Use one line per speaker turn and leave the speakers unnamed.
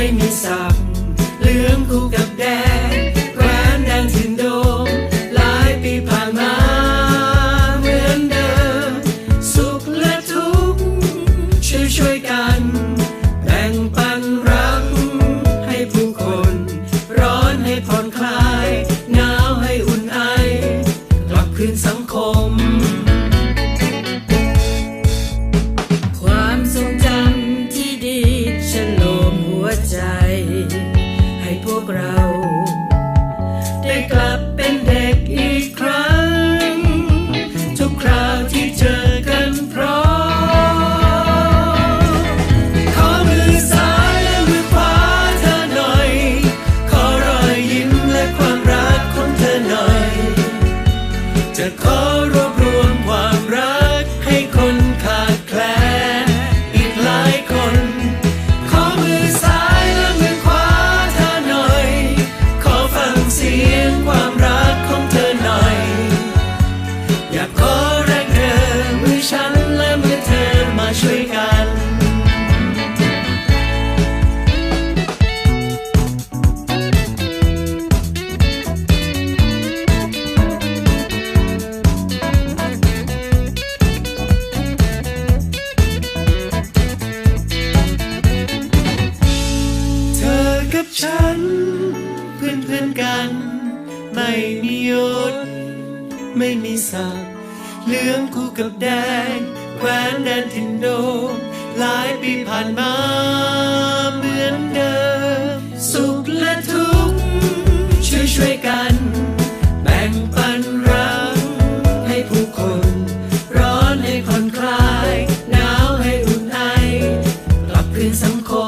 ไม่มีศักดิ์เหลืองคู่กับแดงแควนแดงถึงโดมหลายปีผ่านมาเหมือนเดิม สุขและทุกข์ช่วยช่วยกันแบ่งปันรักให้ผู้คน ร้อนให้ผ่อนคลาย หนาวให้อุ่นไอกลับคืนสังคม วใจ ให้พวกเรา ได้กลับเป็นเด็กอีกครั้ง ทุกคราวที่เจอกันพร้อมขอมือซ้ายและมือขวาเธอหน่อย ขอรอยยิ้มและความรักของเธอหน่อย จะขอรวบรวมความรัก กับฉัน เพื่อนเพื่อนกัน ไม่มียศ ไม่มีศักดิ์เหลืองคู่กับแดงแควนแดนทินโด หลายปีผ่านมาเหมือนเดิม สุขและทุกข์ช่วยช่วยกัน แบ่งปันรักให้ผู้คน ร้อนให้ผ่อนคลาย หนาวให้อุ่นไอกลับคืนสังคม